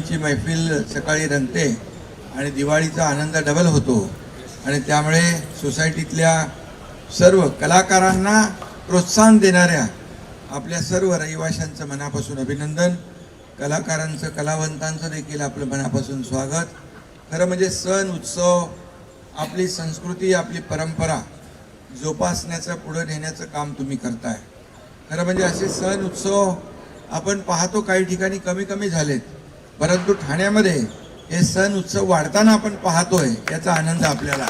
दिवाळींची मैफिल सकाळी रंगते आणि दिवाळीचा आनंद डबल होतो. आणि त्यामुळे सोसायटीतल्या सर्व कलाकारांना प्रोत्साहन देणाऱ्या आपल्या सर्व रहिवाशांचं मनापासून अभिनंदन. कलाकारांचं कलावंतांचं देखील आपलं मनापासून स्वागत. खरं म्हणजे सण उत्सव आपली संस्कृती आपली परंपरा जोपासण्याचं पुढं नेण्याचं काम तुम्ही करताय. खरं म्हणजे असे सण उत्सव आपण पाहतो काही ठिकाणी कमी कमी झालेत. परंतु ठाण्यामध्ये हे सण उत्सव वाढताना आपण पाहतोय याचा आनंद आपल्याला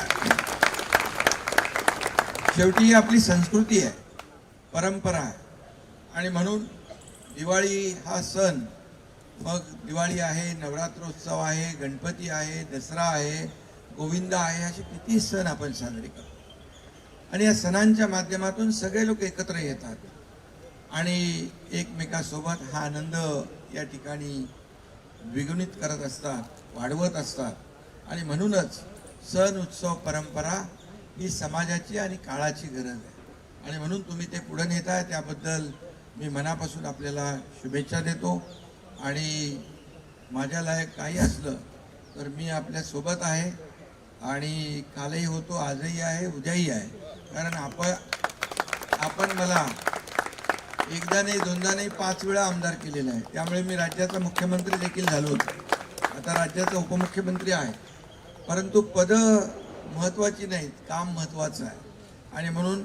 शेवटी ही आपली संस्कृती आहे परंपरा आहे. आणि म्हणून दिवाळी हा सण मग दिवाळी आहे नवरात्रोत्सव आहे गणपती आहे दसरा आहे गोविंद आहे असे किती सण आपण साजरे करतो. आणि या सणांच्या माध्यमातून सगळे लोक एकत्र येतात. आणि एकमेकासोबत हा आनंद या ठिकाणी द्विगुणित करत असतात वाढवत असतात. आणि म्हणूनच सण उत्सव परंपरा ही समाजाची आणि काळाची गरज आहे. आणि म्हणून तुम्ही ते पुढे नेताय त्याबद्दल मी मनापासून आपल्याला शुभेच्छा देतो. आणि माझ्या लायक काही असलं तर मी आपल्यासोबत आहे. आणि कालही होतो आजही आहे उद्याही आहे. कारण आपण आपण मला एकदा नाही दोनदा नाही पाच वेळा आमदार केलेला आहे त्यामुळे मी राज्याचा मुख्यमंत्री देखील झालो होतो. आता राज्याचा उपमुख्यमंत्री आहे. परंतु पदं महत्त्वाची नाहीत काम महत्त्वाचं आहे. आणि म्हणून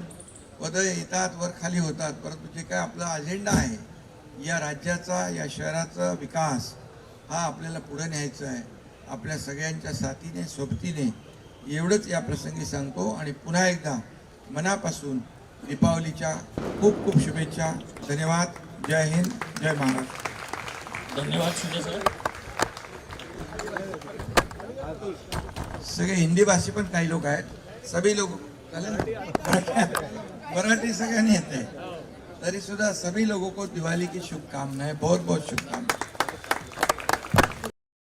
पदं येतात वर खाली होतात. परंतु जे काय आपला अजेंडा आहे या राज्याचा या शहराचा विकास हा आपल्याला पुढे न्यायचा आहे. आपल्या सगळ्यांच्या साथीने सोबतीने एवढंच या प्रसंगी सांगतो. आणि पुन्हा एकदा मनापासून दीपावलीच्या खूप खूप शुभेच्छा. धन्यवाद. जय हिंद. जय महाराष्ट्र. धन्यवाद सर. सगळे हिंदी भाषी पण काही लोक आहेत. सभी ना? मराठी सगळ्यांनी येते. तरी सुद्धा सभी लोगों को दिवाली की शुभकामनाएं बहुत बहुत शुभकामनाएं.